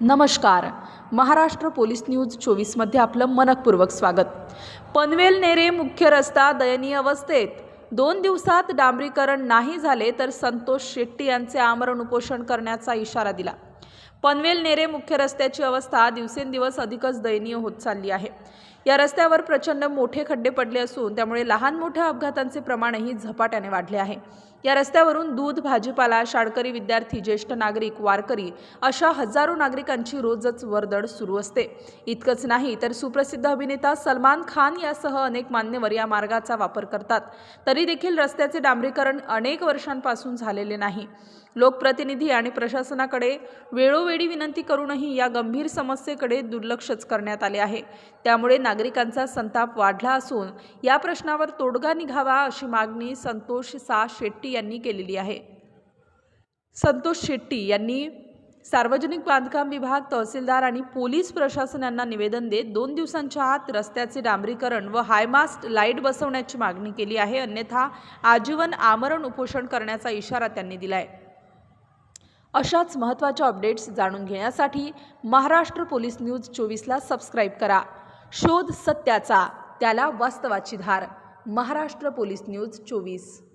नमस्कार. Maharashtra police news चोवीसमध्ये आपलं मनपूर्वक स्वागत. पनवेल नेरे मुख्य रस्ता दयनीय अवस्थेत. दोन दिवसात डांबरीकरण नाही झाले तर संतोष शेट्टी यांचे आमरण उपोषण करण्याचा इशारा दिला. पनवेल नेरे मुख्य रस्त्याची अवस्था दिवसेंदिवस अधिकच दयनीय होत चालली आहे. या रस्त्यावर प्रचंड मोठे खड्डे पडले असून त्यामुळे लहान मोठ्या अपघातांचे प्रमाणही झपाट्याने वाढले आहे. या रस्त्यावरून दूध भाजीपाला शाळकरी विद्यार्थी ज्येष्ठ नागरिक वारकरी अशा हजारो नागरिकांची रोजच वर्दळ सुरू असते. इतकंच नाही तर सुप्रसिद्ध अभिनेता सलमान खान यासह अनेक मान्यवर या मार्गाचा वापर करतात. तरी देखील रस्त्याचे डांबरीकरण अनेक वर्षांपासून झालेले नाही. लोकप्रतिनिधी आणि प्रशासनाकडे वेळोवेळी विनंती करूनही या गंभीर समस्येकडे दुर्लक्षच करण्यात आले आहे. त्यामुळे नागरिकांचा संताप वाढला असून या प्रश्नावर तोडगा निघावा अशी मागणी संतोष सा शेट्टी यांनी केलेली आहे. संतोष शेट्टी यांनी सार्वजनिक बांधकाम विभाग तहसीलदार आणि पोलीस प्रशासन यांना निवेदन देत दोन दिवसांच्या आत रस्त्याचे डांबरीकरण व हायमास्ट लाइट बसवण्याची मागणी केली आहे. अन्यथा आजीवन आमरण उपोषण करण्याचा इशारा त्यांनी दिलाय. अशाच महत्त्वाच्या अपडेट्स जाणून घेण्यासाठी महाराष्ट्र पोलीस न्यूज चोवीसला सबस्क्राईब करा. शोध सत्याचा त्याला वास्तवाची धार. महाराष्ट्र पोलीस न्यूज चोवीस.